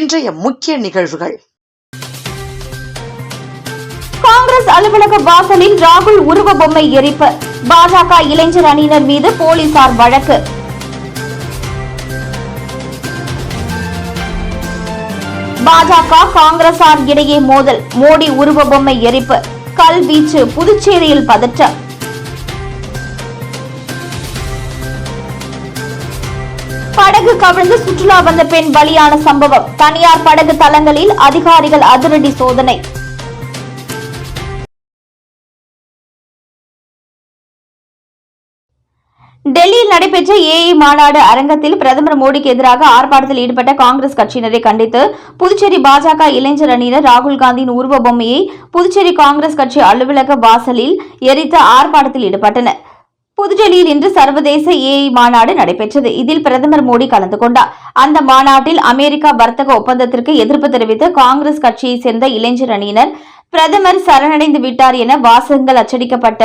இன்றைய முக்கிய நிகழ்வுகள். காங்கிரஸ் அலுவலக வாசலில் ராகுல் உருவ பொம்மை எரிப்பு. பாஜக இளைஞர் அணியினர் மீது போலீசார் வழக்கு. பாஜக காங்கிரசார் இடையே மோதல். மோடி உருவ பொம்மை எரிப்பு. கல்வீச்சு புதுச்சேரியில் பதற்றம். படகு கவிழ்ந்து சுற்றுலா வந்த பெண் பலியான சம்பவம். தனியார் படகு தளங்களில் அதிகாரிகள் அதிரடி சோதனை. டெல்லியில் நடைபெற்ற ஏஐ மாநாடு அரங்கத்தில் பிரதமர் மோடிக்கு எதிராக ஆர்ப்பாட்டத்தில் ஈடுபட்ட காங்கிரஸ் கட்சியினரை கண்டித்து புதுச்சேரி பாஜக இளைஞர் அணியினர் ராகுல் காந்தியின் உருவ பொம்மையை புதுச்சேரி காங்கிரஸ் கட்சி அலுவலக வாசலில் எரித்து ஆர்ப்பாட்டத்தில் ஈடுபட்டனர். புதுடெல்லியில் இன்று சர்வதேச ஏஐ மாநாடு நடைபெற்றது. இதில் பிரதமர் மோடி கலந்து கொண்டார். அந்த மாநாட்டில் அமெரிக்கா வர்த்தக ஒப்பந்தத்திற்கு எதிர்ப்பு தெரிவித்து காங்கிரஸ் கட்சியைச் சேர்ந்த இளைஞர் அணியினர் பிரதமர் சரணடைந்து விட்டார் என வாசகங்கள் அச்சடிக்கப்பட்ட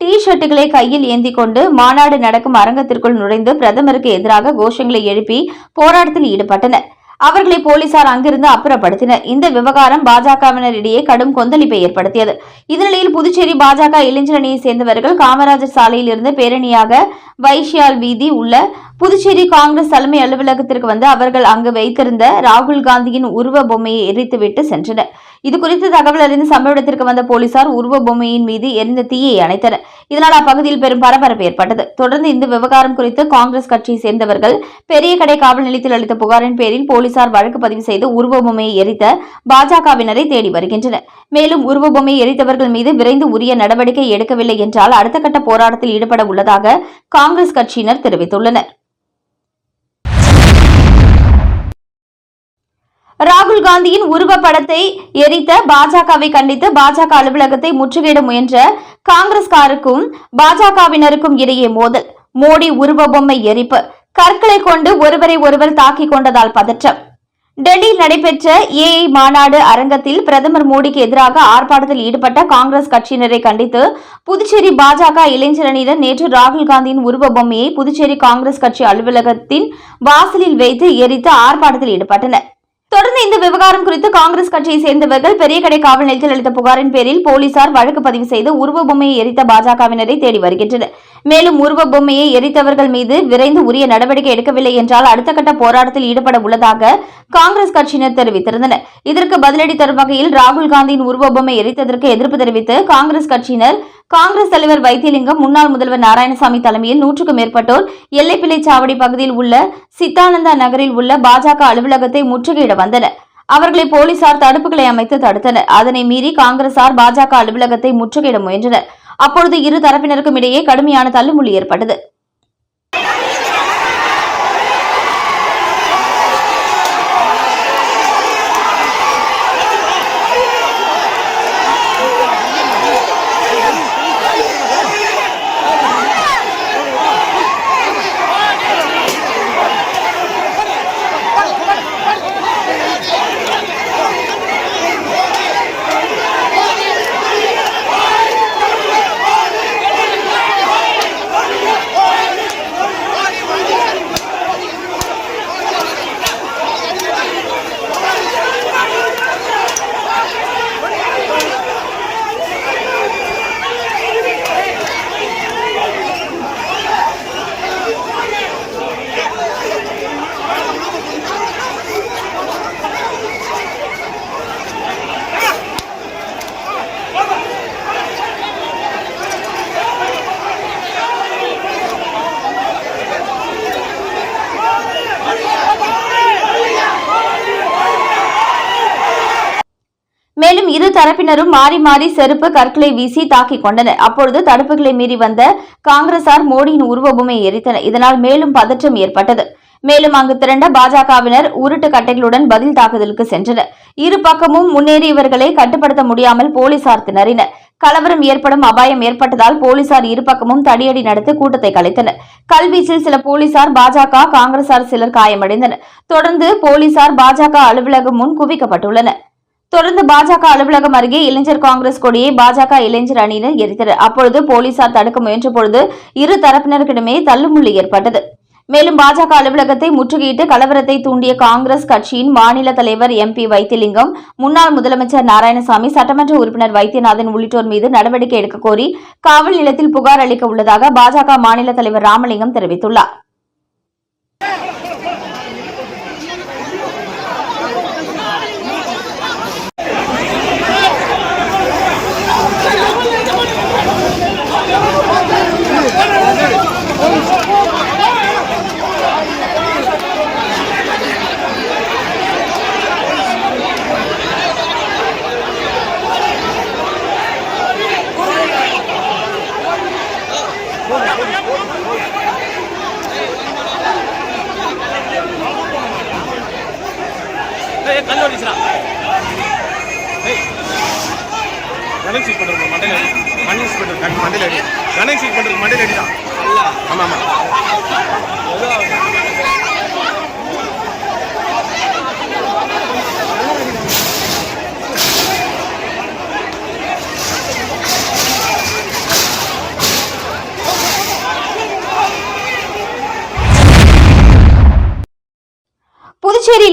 டி ஷர்ட்டுகளை கையில் ஏந்தி கொண்டு மாநாடு நடக்கும் அரங்கத்திற்குள் நுழைந்து பிரதமருக்கு எதிராக கோஷங்களை எழுப்பி போராட்டத்தில் ஈடுபட்டனர். அவர்களை போலீசார் அங்கிருந்து அப்புறப்படுத்தினர். இந்த விவகாரம் பாஜகவினரிடையே கடும் கொந்தளிப்பை ஏற்படுத்தியது. இதனிடையில் புதுச்சேரி பாஜக இளைஞரணியை சேர்ந்தவர்கள் காமராஜர் சாலையில் இருந்து பேரணியாக வைஷ்யால் வீதி உள்ள புதுச்சேரி காங்கிரஸ் தலைமை அலுவலகத்திற்கு வந்து அவர்கள் அங்கு வைத்திருந்த ராகுல் காந்தியின் உருவ பொம்மையை எரித்துவிட்டு சென்றனர். இது குறித்து தகவல் அறிந்து சம்பவ இடத்திற்கு வந்த போலீசார் உருவ பொம்மையின் மீது எரிந்த தீயை அணைத்தனர். இதனால் அப்பகுதியில் பெரும் பரபரப்பு ஏற்பட்டது. தொடர்ந்து இந்த விவகாரம் குறித்து காங்கிரஸ் கட்சியை சேர்ந்தவர்கள் பெரிய கடை காவல் நிலையத்தில் அளித்த புகாரின் பேரில் போலீசார் வழக்கு பதிவு செய்து உருவ பொம்மையை எரித்த பாஜகவினரை தேடி வருகின்றனர். மேலும் உருவ பொம்மையை எரித்தவர்கள் மீது விரைந்து உரிய நடவடிக்கை எடுக்கவில்லை என்றால் அடுத்த கட்ட போராட்டத்தில் ஈடுபட உள்ளதாக காங்கிரஸ் கட்சியினர் தெரிவித்துள்ளனர். ராகுல் காந்தியின் உருவப்படத்தை எரித்த பாஜகவை கண்டித்து பாஜக அலுவலகத்தை முற்றுகையிட முயன்ற காங்கிரஸ்காருக்கும் பாஜகவினருக்கும் இடையே மோதல். மோடி உருவ பொம்மை எரிப்பு. கற்களை கொண்டு ஒருவரை ஒருவர் தாக்கிக் கொண்டதால் பதற்றம். டெல்லியில் நடைபெற்ற ஏஐ மாநாடு அரங்கத்தில் பிரதமர் மோடிக்கு எதிராக ஆர்ப்பாட்டத்தில் ஈடுபட்ட காங்கிரஸ் கட்சியினரை கண்டித்து புதுச்சேரி பாஜக இளைஞரணியினர் நேற்று ராகுல் காந்தியின் உருவ பொம்மையை புதுச்சேரி காங்கிரஸ் கட்சி அலுவலகத்தின் வாசலில் வைத்து எரித்து ஆர்ப்பாட்டத்தில் ஈடுபட்டனர். தொடர்ந்து இந்த விவகாரம் குறித்து காங்கிரஸ் கட்சியை சேர்ந்தவர்கள் பெரிய கடை காவல் நிலையத்தில் அளித்த புகாரின் பேரில் போலீசார் வழக்கு பதிவு செய்து உருவ பொம்மையை எரித்த பாஜகவினரை தேடி வருகின்றனர். மேலும் உருவ பொம்மையை எரித்தவர்கள் மீது விரைந்து உரிய நடவடிக்கை எடுக்கவில்லை என்றால் அடுத்த கட்ட போராட்டத்தில் ஈடுபட உள்ளதாக காங்கிரஸ் கட்சியினர் தெரிவித்திருந்தனர். இதற்கு பதிலடி தரும் வகையில் ராகுல் காந்தியின் உருவ பொம்மை எரித்ததற்கு எதிர்ப்பு தெரிவித்து காங்கிரஸ் கட்சியினர் காங்கிரஸ் தலைவர் வைத்தியலிங்கம் முன்னாள் முதல்வர் நாராயணசாமி தலைமையில் நூற்றுக்கும் மேற்பட்டோர் எல்லைப்பிள்ளை சாவடி பகுதியில் உள்ள சித்தானந்தா நகரில் உள்ள பாஜக அலுவலகத்தை முற்றுகையிட வந்தன. அவர்களை போலீசார் தடுப்புகளை அமைத்து தடுத்தனர். அதனை மீறி காங்கிரசார் பாஜக அலுவலகத்தை முற்றுகையிட முயன்றனர். அப்பொழுது இரு தரப்பினருக்கும் இடையே கடுமையான தள்ளுமுள்ளி ஏற்பட்டது. மேலும் இரு தரப்பினரும் மாறி மாறி செருப்பு கற்களை வீசி தாக்கிக் கொண்டனர். அப்பொழுது தடுப்புகளை மீறி வந்த காங்கிரசார் மோடியின் உருவமுமே எரித்தனர். இதனால் மேலும் பதற்றம் ஏற்பட்டது. மேலும் அங்கு திரண்ட பாஜகவினர் உருட்டு கட்டைகளுடன் பதில் தாக்குதலுக்கு சென்றனர். இரு பக்கமும் முன்னேறியவர்களை கட்டுப்படுத்த முடியாமல் போலீசார் திணறினர். கலவரம் ஏற்படும் அபாயம் ஏற்பட்டதால் போலீசார் இருபக்கமும் தடியடி நடத்தி கூட்டத்தை கலைத்தனர். கல்வீச்சில் சில போலீசார் பாஜக காங்கிரசார் சிலர் காயமடைந்தனர். தொடர்ந்து போலீசார் பாஜக அலுவலகம் முன் குவிக்கப்பட்டுள்ளனர். தொடர்ந்து பாஜக அலுவலகம் அருகே இளைஞர் காங்கிரஸ் கொடியை பாஜக இளைஞர் அணியினர் எரித்தனர் அப்பொழுது போலீசார் தடுக்க முயன்ற பொழுது இரு தரப்பினருக்கிடமே தள்ளுமுள்ளு ஏற்பட்டது. மேலும் பாஜக அலுவலகத்தை முற்றுகையிட்டு கலவரத்தை தூண்டிய காங்கிரஸ் கட்சியின் மாநில தலைவர் எம்பி வைத்திலிங்கம் முன்னாள் முதலமைச்சர் நாராயணசாமி சட்டமன்ற உறுப்பினர் வைத்தியநாதன் உள்ளிட்டோர் மீது நடவடிக்கை எடுக்க கோரி காவல் நிலையத்தில் புகார் அளிக்க உள்ளதாக பாஜக மாநில தலைவர் ராமலிங்கம் தெரிவித்துள்ளார்.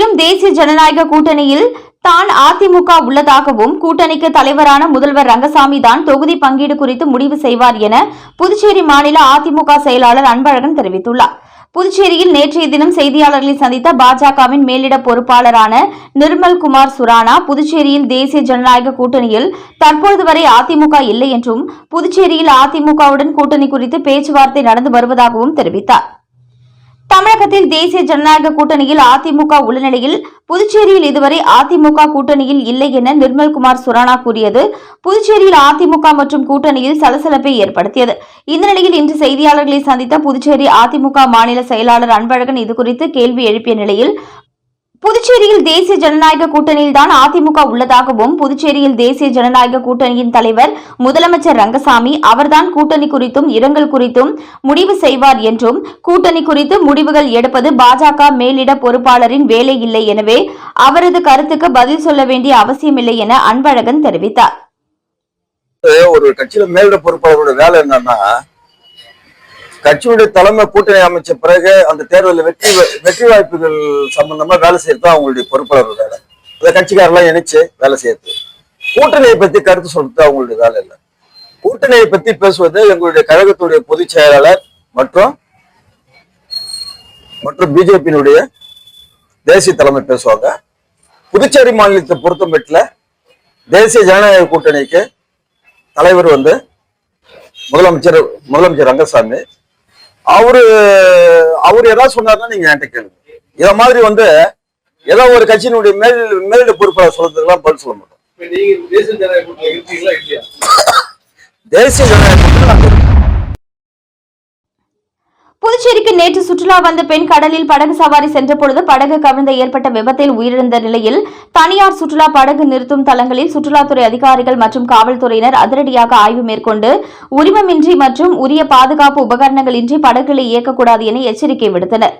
புதுச்சேரியிலும் தேசிய ஜனநாயக கூட்டணியில் தான் அதிமுக உள்ளதாகவும் கூட்டணிக்கு தலைவரான முதல்வர் ரங்கசாமி தான் தொகுதி பங்கீடு குறித்து முடிவு செய்வார் என புதுச்சேரி மாநில அதிமுக செயலாளர் அன்பழகன் தெரிவித்துள்ளார். புதுச்சேரியில் நேற்றைய தினம் செய்தியாளர்களை சந்தித்த பாஜகவின் மேலிட பொறுப்பாளரான நிர்மல் குமார் சுரானா புதுச்சேரியில் தேசிய ஜனநாயக கூட்டணியில் தற்பொழுது வரை அதிமுக இல்லை என்றும் புதுச்சேரியில் அதிமுகவுடன் கூட்டணி குறித்து பேச்சுவார்த்தை நடந்து வருவதாகவும் தெரிவித்தார். தமிழகத்தில் தேசிய ஜனநாயக கூட்டணியில் அதிமுக உள்ள நிலையில் புதுச்சேரியில் இதுவரை அதிமுக கூட்டணியில் இல்லை என நிர்மல்குமார் சுரானா கூறியது. புதுச்சேரியில் அதிமுக மற்றும் கூட்டணியில் சலசலப்பை ஏற்படுத்தியது. இந்த நிலையில் இன்று செய்தியாளர்களை சந்தித்த புதுச்சேரி அதிமுக மாநில செயலாளர் அன்பழகன் இதுகுறித்து கேள்வி எழுப்பிய நிலையில் புதுச்சேரியில் தேசிய ஜனநாயக கூட்டணியில்தான் அதிமுக உள்ளதாகவும் புதுச்சேரியில் தேசிய ஜனநாயக கூட்டணியின் தலைவர் முதலமைச்சர் ரங்கசாமி அவர்தான் கூட்டணி குறித்தும் இரங்கல் குறித்தும் முடிவு செய்வார் என்றும் கூட்டணி குறித்து முடிவுகள் எடுப்பது பாஜக மேலிட பொறுப்பாளரின் வேலை இல்லை எனவே அவரது கருத்துக்கு பதில் சொல்ல வேண்டிய அவசியமில்லை என அன்பழகன் தெரிவித்தார். ஒரு கட்சியில மேலிட பொறுப்பாளரோட வேலை என்னன்னா கட்சியுடைய தலைமை கூட்டணி அமைச்ச பிறகு அந்த தேர்தலில் வெற்றி வெற்றி வாய்ப்புகள் சம்பந்தமா வேலை செய்யறது அவங்களுடைய பொறுப்பாளர் வேலை. அதை கட்சிக்காரெல்லாம் இணைச்சு வேலை செய்யறது. கூட்டணியை பத்தி கருத்து சொல்றது அவங்களுடைய வேலை இல்லை. கூட்டணியை பத்தி பேசுவது எங்களுடைய கழகத்துடைய பொதுச் செயலாளர் மற்றும் மற்றும் பிஜேபியினுடைய தேசிய தலைமை பேசுவாங்க. புதுச்சேரி மாநிலத்தை பொறுத்தமட்டில் தேசிய ஜனநாயக கூட்டணிக்கு தலைவர் வந்து முதலமைச்சர் முதலமைச்சர் ரங்கசாமி. அவரு அவர் ஏதாவது சொன்னார்னா நீங்க என்கிட்ட கேளுங்க. இத மாதிரி வந்து ஏதோ ஒரு கட்சியினுடைய மேல் மேலிட பொறுப்பாளர் சொல்றதுக்கெல்லாம் பதில் சொல்ல மாட்டோம். தேசிய ஜனநாயக தேசிய ஜனநாயக. புதுச்சேரிக்கு நேற்று சுற்றுலா வந்த பெண் கடலில் படகு சவாரி சென்றபொழுது படகு கவிழ்ந்த ஏற்பட்ட விபத்தில் உயிரிழந்த நிலையில் தனியார் சுற்றுலா படகு நிறுத்தும் தளங்களில் சுற்றுலாத்துறை அதிகாரிகள் மற்றும் காவல்துறையினர் அதிரடியாக ஆய்வு மேற்கொண்டு உரிமமின்றி மற்றும் உரிய பாதுகாப்பு உபகரணங்களின்றி படகுகளை இயக்கக்கூடாது என எச்சரிக்கை விடுத்தனர்.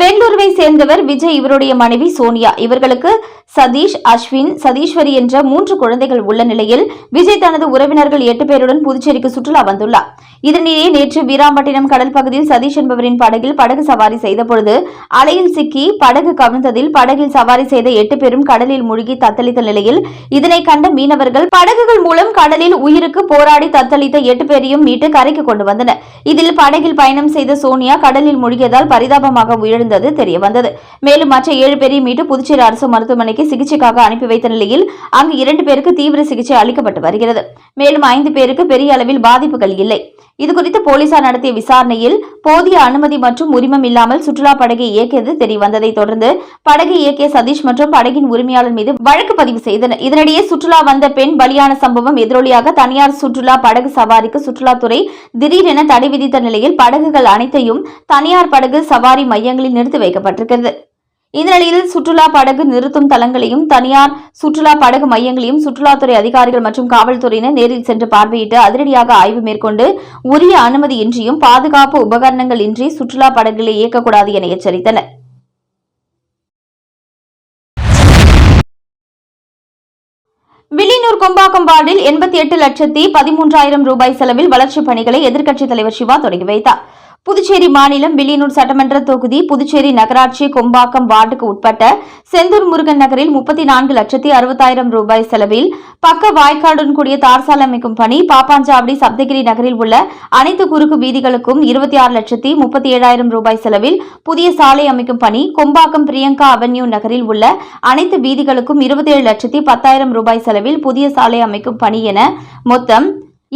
பெங்களூருவை சேர்ந்தவர் விஜய் இவருடைய மனைவி சோனியா. இவர்களுக்கு சதீஷ் அஸ்வின் சதீஸ்வரி என்ற மூன்று குழந்தைகள் உள்ள நிலையில் விஜய் தனது உறவினர்கள் எட்டு பேருடன் புதுச்சேரிக்கு சுற்றுலா வந்துள்ளார். இதனிடையே நேற்று வீராம்பட்டினம் கடல் பகுதியில் சதீஷ் என்பவரின் படகில் படகு சவாரி செய்தபொழுது அலையில் சிக்கி படகு கவிழ்ந்ததில் படகில் சவாரி செய்த எட்டு பேரும் கடலில் மூழ்கி தத்தளித்த நிலையில் இதனை கண்ட மீனவர்கள் படகுகள் மூலம் கடலில் உயிருக்கு போராடி தத்தளித்த எட்டு பேரையும் மீட்டு கரைக்கு கொண்டு வந்தனர். இதில் படகில் பயணம் செய்த சோனியா கடலில் மூழ்கியதால் பரிதாபமாக உயிரிழந்தது தெரியவந்தது. மேலும் மற்ற ஏழு பேரையும் மீட்டு புதுச்சேரி அரசு மருத்துவமனைக்கு சிகிச்சைக்காக அனுப்பி வைத்த நிலையில் அங்கு இரண்டு பேருக்கு தீவிர சிகிச்சை அளிக்கப்பட்டு வருகிறது. மேலும் ஐந்து பேருக்கு பெரிய அளவில் பாதிப்புகள் இல்லை. இதுகுறித்து போலீசார் நடத்திய விசாரணையில் போதிய அனுமதி மற்றும் உரிமம் இல்லாமல் சுற்றுலா படகை இயக்கியது தெரியவந்ததை தொடர்ந்து படகை இயக்கிய சதீஷ் மற்றும் படகின் உரிமையாளர் மீது வழக்கு பதிவு செய்தனர். இதனிடையே சுற்றுலா வந்த பெண் பலியான சம்பவம் எதிரொலியாக தனியார் சுற்றுலா படகு சவாரிக்கு சுற்றுலாத்துறை திடீரென தடை விதித்த நிலையில் படகுகள் அனைத்தையும் தனியார் படகு சவாரி மையங்களில் நிறுத்தி வைக்கப்பட்டிருக்கிறது. இந்த நிலையில் சுற்றுலா படகு நிறுத்தும் தளங்களையும் தனியார் சுற்றுலா படகு மையங்களையும் சுற்றுலாத்துறை அதிகாரிகள் மற்றும் காவல்துறையினர் நேரில் சென்று பார்வையிட்டு அதிரடியாக ஆய்வு மேற்கொண்டு உரிய அனுமதியின்றியும் பாதுகாப்பு உபகரணங்கள் இன்றி சுற்றுலா படகுகளை இயக்கக்கூடாது என எச்சரித்தனர். வில்லியனூர் கொம்பாக்கம் வார்டில் எண்பத்தி எட்டு லட்சத்தி பதிமூன்றாயிரம் ரூபாய் செலவில் வளர்ச்சிப் பணிகளை எதிர்க்கட்சித் தலைவர் சிவா தொடங்கி வைத்தார். புதுச்சேரி மாநிலம் வில்லியனூர் சட்டமன்ற தொகுதி புதுச்சேரி நகராட்சி கொம்பாக்கம் வார்டுக்கு உட்பட்ட செந்தூர் முருகன் நகரில் முப்பத்தி நான்கு லட்சத்தி அறுபத்தாயிரம் ரூபாய் செலவில் பக்க வாய்க்காடுடன் கூடிய தார்சால் அமைக்கும் பணி பாப்பாஞ்சாவடி சப்தகிரி நகரில் உள்ள அனைத்து குறுக்கு வீதிகளுக்கும் இருபத்தி ஆறு லட்சத்தி முப்பத்தி ஏழாயிரம் ரூபாய் செலவில் புதிய சாலை அமைக்கும் பணி கொம்பாக்கம் பிரியங்கா அவென்யூ நகரில் உள்ள அனைத்து வீதிகளுக்கும் இருபத்தி ஏழு லட்சத்தி பத்தாயிரம் ரூபாய் செலவில் புதிய சாலை அமைக்கும் பணி என மொத்தம்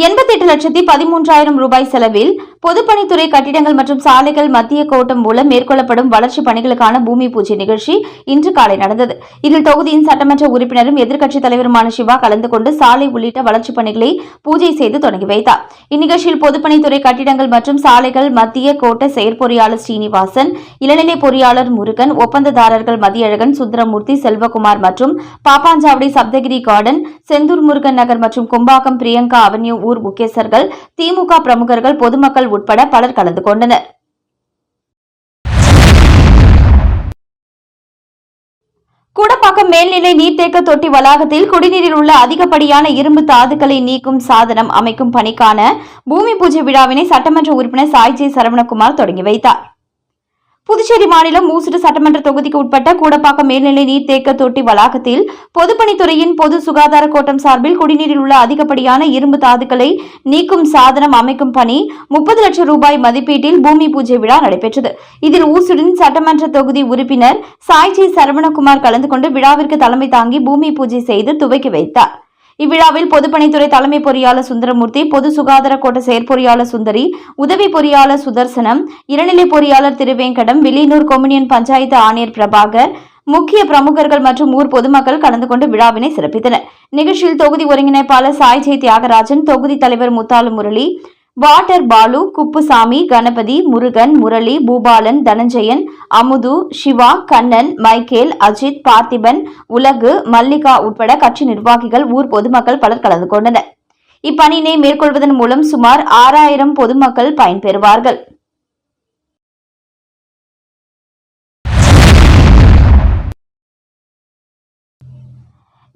எண்பத்தெட்டு லட்சத்தி பதிமூன்றாயிரம் ரூபாய் செலவில் பொதுப்பணித்துறை கட்டிடங்கள் மற்றும் சாலைகள் மத்திய கோட்டம் மூலம் மேற்கொள்ளப்படும் வளர்ச்சிப் பணிகளுக்கான பூமி பூஜை நிகழ்ச்சி இன்று காலை நடந்தது. இதில் தொகுதியின் சட்டமன்ற உறுப்பினரும் எதிர்க்கட்சித் தலைவருமான சிவா கலந்து கொண்டு சாலை உள்ளிட்ட வளர்ச்சிப் பணிகளை பூஜை செய்து தொடங்கி வைத்தார். இந்நிகழ்ச்சியில் பொதுப்பணித்துறை கட்டிடங்கள் மற்றும் சாலைகள் மத்திய கோட்ட செயற்பொறியாளர் ஸ்ரீனிவாசன் இளநிலை பொறியாளர் முருகன் ஒப்பந்ததாரர்கள் மதியழகன் சுந்தரமூர்த்தி செல்வகுமார் மற்றும் பாப்பாஞ்சாவடி சப்தகிரி கார்டன் செந்தூர் முருகன் நகர் மற்றும் கும்பாக்கம் பிரியங்கா அவென்யூ ஊர் முகேசர்கள் திமுக பிரமுகர்கள் பொதுமக்கள் உட்பட பலர் கலந்து கொண்டனர். கூடப்பாக்கம் மேல்நிலை நீர்த்தேக்க தொட்டி வளாகத்தில் குடிநீரில் உள்ள அதிகப்படியான இரும்பு தாதுக்களை நீக்கும் சாதனம் அமைக்கும் பணிக்கான பூமி பூஜை விழாவினை சட்டமன்ற உறுப்பினர் சாய்ஜி சரவணகுமார் தொடங்கி வைத்தார். புதுச்சேரி மாநிலம் ஊசுடு சட்டமன்ற தொகுதிக்கு உட்பட்ட கூடப்பாக்கம் மேல்நிலை நீர்த்தேக்க தொட்டி வளாகத்தில் பொதுப்பணித்துறையின் பொது சுகாதார கோட்டம் சார்பில் குடிநீரில் உள்ள அதிகப்படியான இரும்பு தாதுக்களை நீக்கும் சாதனம் அமைக்கும் பணி முப்பது லட்சம் ரூபாய் மதிப்பீட்டில் பூமி பூஜை விழா நடைபெற்றது. இதில் ஊசுடின் சட்டமன்ற தொகுதி உறுப்பினர் சாய்ஜி சரவணகுமார் கலந்து கொண்டு விழாவிற்கு தலைமை தாங்கி பூமி பூஜை செய்து துவக்கி வைத்தார். இவ்விழாவில் பொதுப்பணித்துறை தலைமை பொறியாளர் சுந்தரமூர்த்தி பொது சுகாதார கோட்ட செயற்பொறியாளர் சுந்தரி உதவி பொறியாளர் சுதர்சனம் இளநிலை பொறியாளர் திருவேங்கடம் வில்லியனூர் கொம்யூனியன் பஞ்சாயத்து ஆணையர் பிரபாகர் முக்கிய பிரமுகர்கள் மற்றும் ஊர் பொதுமக்கள் கலந்து கொண்டு விழாவினை சிறப்பித்தனர். நிகழ்ச்சியில் தொகுதி ஒருங்கிணைப்பாளர் சாய்ஜே தியாகராஜன் தொகுதி தலைவர் முத்தாலு முரளி வாட்டர் பாலு குப்புசாமி கணபதி முருகன் முரளி பூபாலன் தனஞ்சயன் அமுது சிவா கண்ணன் மைக்கேல் அஜித் பார்த்திபன் உலகு மல்லிகா உட்பட கட்சி நிர்வாகிகள் ஊர் பொதுமக்கள் பலர் கலந்து கொண்டனர். இப்பணியினை மேற்கொள்வதன் மூலம் சுமார் ஆறாயிரம் பொதுமக்கள் பயன்பெறுவார்கள்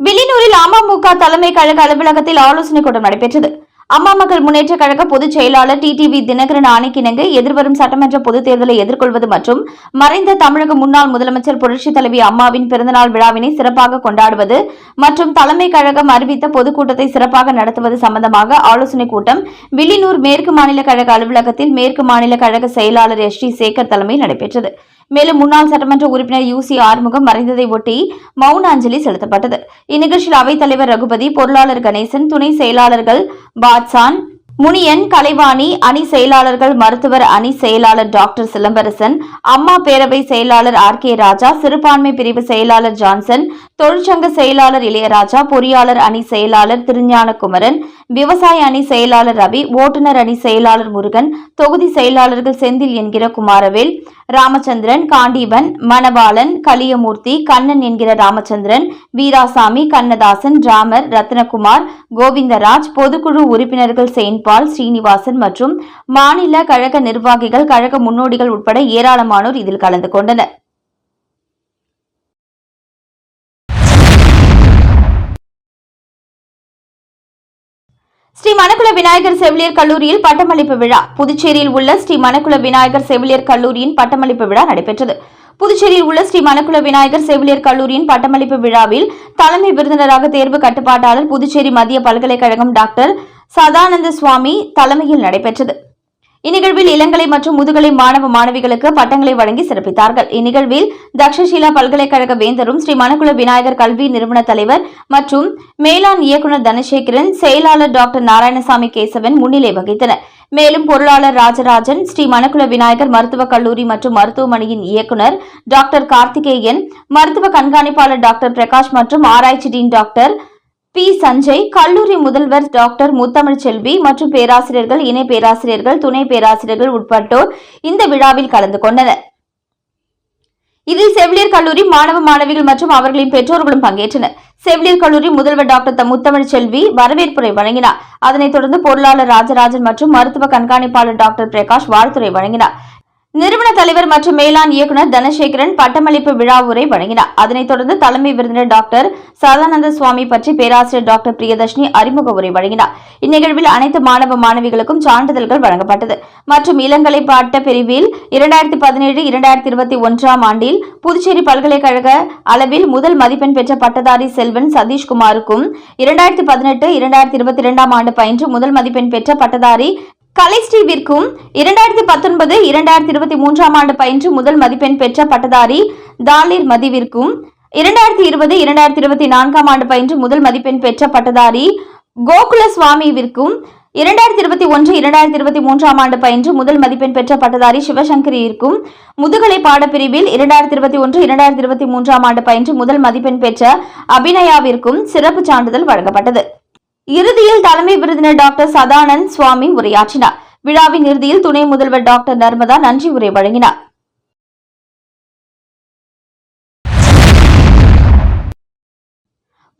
வில்லியனூரில் அமமுக தலைமை கழக அலுவலகத்தில் ஆலோசனை கூட்டம் நடைபெற்றது. அம்மா மக்கள் முன்னேற்ற கழக பொதுச் செயலாளர் டிடிவி தினகரன் ஆணைக்கிணங்க எதிர்வரும் சட்டமன்ற பொதுத் தேர்தலை எதிர்கொள்வது மற்றும் மறைந்த தமிழக முன்னாள் முதலமைச்சர் புரட்சித் தலைவி அம்மாவின் பிறந்தநாள் விழாவினை சிறப்பாக கொண்டாடுவது மற்றும் தலைமை கழகம் அறிவித்த பொதுக்கூட்டத்தை சிறப்பாக நடத்துவது சம்பந்தமாக ஆலோசனைக் கூட்டம் வில்லியனூர் மேற்கு மாநில கழக அலுவலகத்தில் மேற்கு மாநில கழக செயலாளர் எஸ் டி சேகர் தலைமையில் நடைபெற்றது. மேலும் முன்னாள் சட்டமன்ற உறுப்பினர் யூ சி ஆறுமுகம் மறைந்ததை ஒட்டி மௌன அஞ்சலி செலுத்தப்பட்டது. இந்நிகழ்ச்சியில் அவைத்தலைவர் ரகுபதி பொருளாளர் கணேசன் துணை செயலாளர்கள் பாட்சான் முனியன் கலைவாணி அணி செயலாளர்கள் மருத்துவர் அணி செயலாளர் டாக்டர் சிலம்பரசன் அம்மா பேரவை செயலாளர் ஆர் கே ராஜா சிறுபான்மை பிரிவு செயலாளர் ஜான்சன் தொழிற்சங்க செயலாளர் இளையராஜா பொறியாளர் அணி செயலாளர் திருஞானகுமரன் விவசாய அணி செயலாளர் ரவி ஓட்டுநர் அணி செயலாளர் முருகன் தொகுதி செயலாளர்கள் செந்தில் என்கிற குமாரவேல் ராமச்சந்திரன் காண்டீபன் மணவாளன் கலியமூர்த்தி கண்ணன் என்கிற ராமச்சந்திரன் வீராசாமி கண்ணதாசன் ராமர் ரத்னகுமார் கோவிந்தராஜ் பொதுக்குழு உறுப்பினர்கள் செயின்பால் ஸ்ரீனிவாசன் மற்றும் மாநில கழக நிர்வாகிகள் கழக முன்னோடிகள் உட்பட ஏராளமானோர் இதில் கலந்து கொண்டனர். ஸ்ரீ மணக்குள விநாயகர் செவிலியர் கல்லூரியில் பட்டமளிப்பு விழா. புதுச்சேரியில் உள்ள ஸ்ரீ மணக்குள விநாயகர் செவிலியர் கல்லூரியின் பட்டமளிப்பு விழா நடைபெற்றது. புதுச்சேரியில் உள்ள ஸ்ரீ மணக்குள விநாயகர் செவிலியர் கல்லூரியின் பட்டமளிப்பு விழாவில் தலைமை விருந்தினராக தேர்வு கட்டுப்பாட்டாளர் புதுச்சேரி மத்திய பல்கலைக்கழகம் டாக்டர் சதானந்த சுவாமி தலைமையில் நடைபெற்றது. இந்நிகழ்வில் இளங்கலை மற்றும் முதுகலை மாணவ மாணவிகளுக்கு பட்டங்களை வழங்கி சிறப்பித்தார்கள். இந்நிகழ்வில் தக்ஷசீலா பல்கலைக்கழக வேந்தரும் ஸ்ரீ மணக்குள விநாயகர் கல்வி நிறுவன தலைவர் மற்றும் மேலாண் இயக்குநர் தனசேகரன் செயலாளர் டாக்டர் நாராயணசாமி கேசவன் முன்னிலை வகித்தனர். மேலும் பொருளாளர் ராஜராஜன் ஸ்ரீ மணக்குள விநாயகர் மருத்துவக் கல்லூரி மற்றும் மருத்துவமனையின் இயக்குநர் டாக்டர் கார்த்திகேயன் மருத்துவ கண்காணிப்பாளர் டாக்டர் பிரகாஷ் மற்றும் ஆராய்ச்சி டீன் டாக்டர் பி. சஞ்சய் கல்லூரி முதல்வர் டாக்டர் முத்தமிழ் செல்வி மற்றும் பேராசிரியர்கள் இணை பேராசிரியர்கள் துணை பேராசிரியர்கள் உட்பட்டோர் இந்த விழாவில் கலந்து கொண்டனர். இதில் செவிலியர் கல்லூரி மாணவ மாணவிகள் மற்றும் அவர்களின் பெற்றோர்களும் பங்கேற்றனர். செவிலியர் கல்லூரி முதல்வர் டாக்டர் த முத்தமிழ் செல்வி வரவேற்புரை வழங்கினார். அதனைத் தொடர்ந்து பொருளாளர் ராஜராஜன் மற்றும் மருத்துவ கண்காணிப்பாளர் டாக்டர் பிரகாஷ் வாழ்த்துரை வழங்கினார். நிறுவன தலைவர் மற்றும் மேலாண் இயக்குநர் தனசேகரன் பட்டமளிப்பு விழா உரை வழங்கினார். அதனைத் தொடர்ந்து தலைமை விருந்தினர் டாக்டர் சதானந்த சுவாமி பற்றி பேராசிரியர் டாக்டர் பிரியதர்ஷினி அறிமுக உரை வழங்கினார். இந்நிகழ்வில் அனைத்து மாணவ மாணவிகளுக்கும் சான்றிதழ்கள் வழங்கப்பட்டது. மற்றும் இளங்கலை பாட்ட பிரிவில் இரண்டாயிரத்தி பதினேழு இரண்டாயிரத்தி இருபத்தி ஒன்றாம் ஆண்டில் புதுச்சேரி பல்கலைக்கழக அளவில் முதல் மதிப்பெண் பெற்ற பட்டதாரி செல்வன் சதீஷ்குமாருக்கும் இரண்டாயிரத்தி பதினெட்டு இரண்டாயிரத்தி இருபத்தி இரண்டாம் ஆண்டு பயின்று முதல் மதிப்பெண் பெற்ற பட்டதாரி கலைஸ்ரீவிற்கும் இரண்டாயிரத்தி பத்தொன்பது இரண்டாயிரத்தி இருபத்தி மூன்றாம் ஆண்டு பயின்று முதல் மதிப்பெண் பெற்ற பட்டதாரி தாலிர் மதிவிற்கும் இரண்டாயிரத்தி இருபது இரண்டாயிரத்தி இருபத்தி நான்காம் ஆண்டு பயின்று முதல் மதிப்பெண் பெற்ற பட்டதாரி கோகுல சுவாமிவிற்கும் இரண்டாயிரத்தி இருபத்தி ஒன்று இரண்டாயிரத்தி இருபத்தி மூன்றாம் ஆண்டு பயின்று முதல் மதிப்பெண் பெற்ற பட்டதாரி சிவசங்கரியிற்கும் முதுகலை பாடப்பிரிவில் இரண்டாயிரத்தி இருபத்தி ஒன்று இரண்டாயிரத்தி இருபத்தி மூன்றாம் ஆண்டு பயின்று முதல் மதிப்பெண் பெற்ற அபிநயாவிற்கும் சிறப்பு சான்றிதழ் வழங்கப்பட்டது. இறுதியில் தலைமை விருந்தினர் டாக்டர் சதானந்த் சுவாமி உரையாற்றினார். விழாவின் இறுதியில் துணை முதல்வர் டாக்டர் நர்மதா நன்றி உரை வழங்கினார்.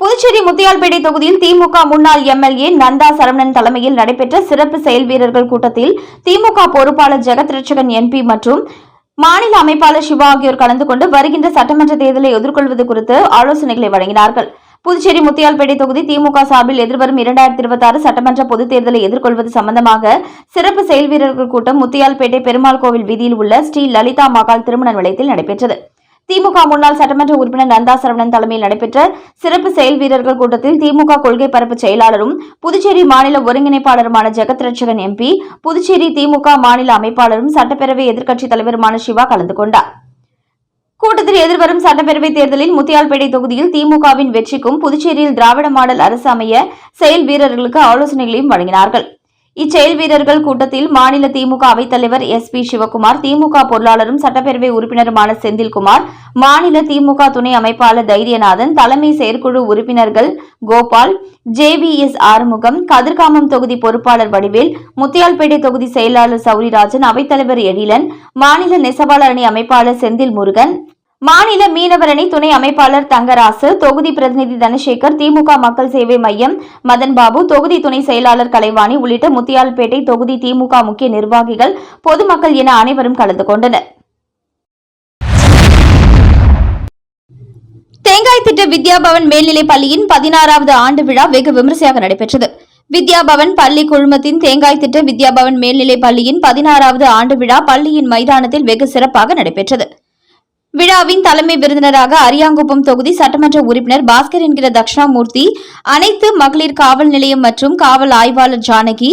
புதுச்சேரி முத்தியால்பேட்டை தொகுதியில் திமுக முன்னாள் எம்எல்ஏ நந்தா சரவணன் தலைமையில் நடைபெற்ற சிறப்பு செயல் வீரர்கள் கூட்டத்தில் திமுக பொறுப்பாளர் ஜெகத் ரட்சகன் என்பி மற்றும் மாநில அமைப்பாளர் சிவா ஆகியோர் கலந்து கொண்டு வருகின்ற சட்டமன்ற தேர்தலை எதிர்கொள்வது குறித்து ஆலோசனைகளை வழங்கினார்கள். புதுச்சேரி முத்தியால்பேட்டை தொகுதி திமுக சார்பில் எதிர்வரும் இரண்டாயிரத்தி இருபத்தி ஆறு சட்டமன்ற பொதுத் தேர்தலை எதிர்கொள்வது சம்பந்தமாக சிறப்பு செயல் வீரர்கள் கூட்டம் முத்தியால்பேட்டை பெருமாள் கோவில் வீதியில் உள்ள ஸ்ரீ லலிதா மகால் திருமண நிலையத்தில் நடைபெற்றது. திமுக முன்னாள் சட்டமன்ற உறுப்பினர் நந்தா சரவணன் தலைமையில் நடைபெற்ற சிறப்பு செயல் வீரர்கள் கூட்டத்தில் திமுக கொள்கை பரப்பு செயலாளரும் புதுச்சேரி மாநில ஒருங்கிணைப்பாளருமான ஜெகத் ரட்சகன் எம்பி புதுச்சேரி திமுக மாநில அமைப்பாளரும் சட்டப்பேரவை எதிர்க்கட்சித் தலைவருமான சிவா கலந்து கொண்டாா் கூட்டத்தில் எதிர்வரும் சட்டப்பேரவை தேர்தலில் முத்தியால்பேட்டை தொகுதியில் திமுகவின் வெற்றிக்கும் புதுச்சேரியில் திராவிட மாடல் அரசு அமைய செயல் வீரர்களுக்கு ஆலோசனைகளையும் வழங்கினார்கள். இச்செயல் வீரர்கள் கூட்டத்தில் மாநில திமுக அவைத்தலைவர் எஸ் பி சிவகுமார் திமுக பொருளாளரும் சட்டப்பேரவை உறுப்பினருமான செந்தில்குமார் மாநில திமுக துணை அமைப்பாளர் தைரியநாதன் தலைமை செயற்குழு உறுப்பினர்கள் கோபால் ஜேவிஎஸ் ஆறுமுகம் கதிர்காமம் தொகுதி பொறுப்பாளர் வடிவேல் முத்தியால்பேட்டை தொகுதி செயலாளர் சௌரிராஜன் அவைத்தலைவர் எழிலன் மாநில நெசவாளர் அணி அமைப்பாளர் செந்தில் முருகன் மாநில மீனவரணி துணை அமைப்பாளர் தங்கராசு தொகுதி பிரதிநிதி தனசேகர் திமுக மக்கள் சேவை மையம் மதன் பாபு தொகுதி துணை செயலாளர் கலைவாணி உள்ளிட்ட முத்தியால்பேட்டை தொகுதி திமுக முக்கிய நிர்வாகிகள் பொதுமக்கள் என அனைவரும் கலந்து கொண்டனர். தேங்காய் திட்ட வித்யாபவன் மேல்நிலைப் பள்ளியின் பதினாறாவது ஆண்டு விழா வெகு விமரிசையாக நடைபெற்றது. வித்யாபவன் பள்ளி குழுமத்தின் தேங்காய் திட்ட வித்யாபவன் மேல்நிலைப் பள்ளியின் பதினாறாவது ஆண்டு விழா பள்ளியின் மைதானத்தில் வெகு சிறப்பாக நடைபெற்றது. விழாவின் தலைமை விருந்தினராக அரியாங்குப்பம் தொகுதி சட்டமன்ற உறுப்பினர் பாஸ்கர் என்கிற தட்சிணாமூர்த்தி அனைத்து மகளிர் காவல் நிலையம் மற்றும் காவல் ஆய்வாளர் ஜானகி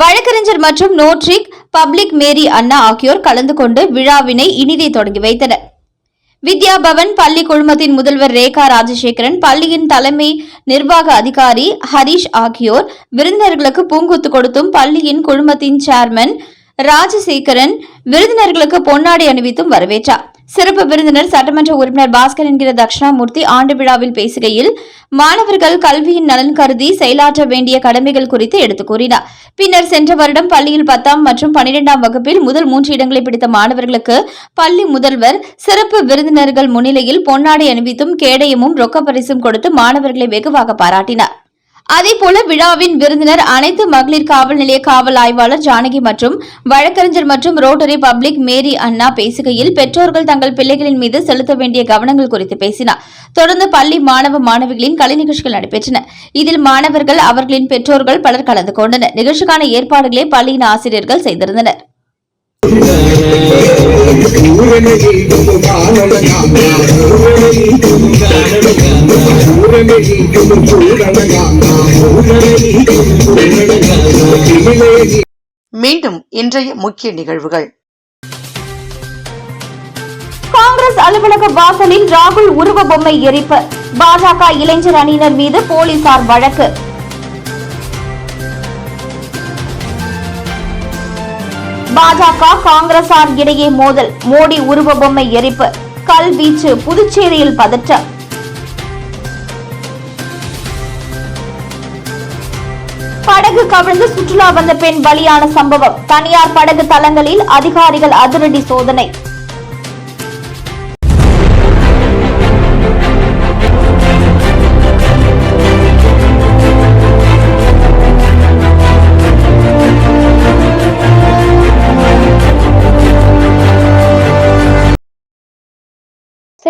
வழக்கறிஞர் மற்றும் நோட்ரிக் பப்ளிக் மேரி அண்ணா ஆகியோர் கலந்து கொண்டு விழாவினை இனிதே தொடங்கி வைத்தனர். வித்யா பவன் பள்ளி குழுமத்தின் முதல்வர் ரேகா ராஜசேகரன் பள்ளியின் தலைமை நிர்வாக அதிகாரி ஹரிஷ் ஆகியோர் விருந்தினர்களுக்கு பூங்குத்து கொடுத்தும் பள்ளியின் குழுமத்தின் சேர்மன் ராஜசேகரன் விருந்தினர்களுக்கு பொன்னாடை அணிவித்தும் வரவேற்றார். சிறப்பு விருந்தினர் சட்டமன்ற உறுப்பினர் பாஸ்கர் என்கிற தட்சிணாமூர்த்தி ஆண்டு விழாவில் பேசுகையில் மாணவர்கள் கல்வியின் நலன் கருதி செயலாற்ற வேண்டிய கடமைகள் குறித்து எடுத்துக் கூறினார். பின்னர் சென்ற வருடம் பள்ளியில் பத்தாம் மற்றும் பனிரெண்டாம் வகுப்பில் முதல் மூன்று இடங்களை பிடித்த மாணவர்களுக்கு பள்ளி முதல்வர் சிறப்பு விருந்தினர்கள் முன்னிலையில் பொன்னாடை அணிவித்தும் கேடயமும் ரொக்க பரிசும் கொடுத்து மாணவர்களை வெகுவாக பாராட்டினார். அதேபோல விழாவின் விருந்தினர் அனைத்து மகளிர் காவல் நிலைய காவல் ஆய்வாளர் ஜானகி மற்றும் வழக்கறிஞர் மற்றும் ரோட்டரி பப்ளிக் மேரி அண்ணா பேசுகையில் பெற்றோர்கள் தங்கள் பிள்ளைகளின் மீது செலுத்த வேண்டிய கவனங்கள் குறித்து பேசினார். தொடர்ந்து பள்ளி மாணவ மாணவிகளின் கலை நிகழ்ச்சிகள் நடைபெற்றன. இதில் மாணவர்கள் அவர்களின் பெற்றோர்கள் பலர் கலந்து கொண்டனர். நிகழ்ச்சிக்கான ஏற்பாடுகளை பள்ளியின் ஆசிரியர்கள் செய்திருந்தனர். மீண்டும் இன்றைய முக்கிய நிகழ்வுகள். காங்கிரஸ் அலுவலக வாசலில் ராகுல் உருவ பொம்மை எரிப்பு. பாஜக இளைஞர் அணியினர் மீது போலீசார் வழக்கு. பாஜக காங்கிரசார் இடையே மோதல் மோடி உருவ பொம்மை எரிப்பு கல்வீச்சு புதுச்சேரியில் பதற்றம். படகு கவிழ்ந்து சுற்றுலா வந்த பெண் பலியான சம்பவம். தனியார் படகு தளங்களில் அதிகாரிகள் அதிரடி சோதனை.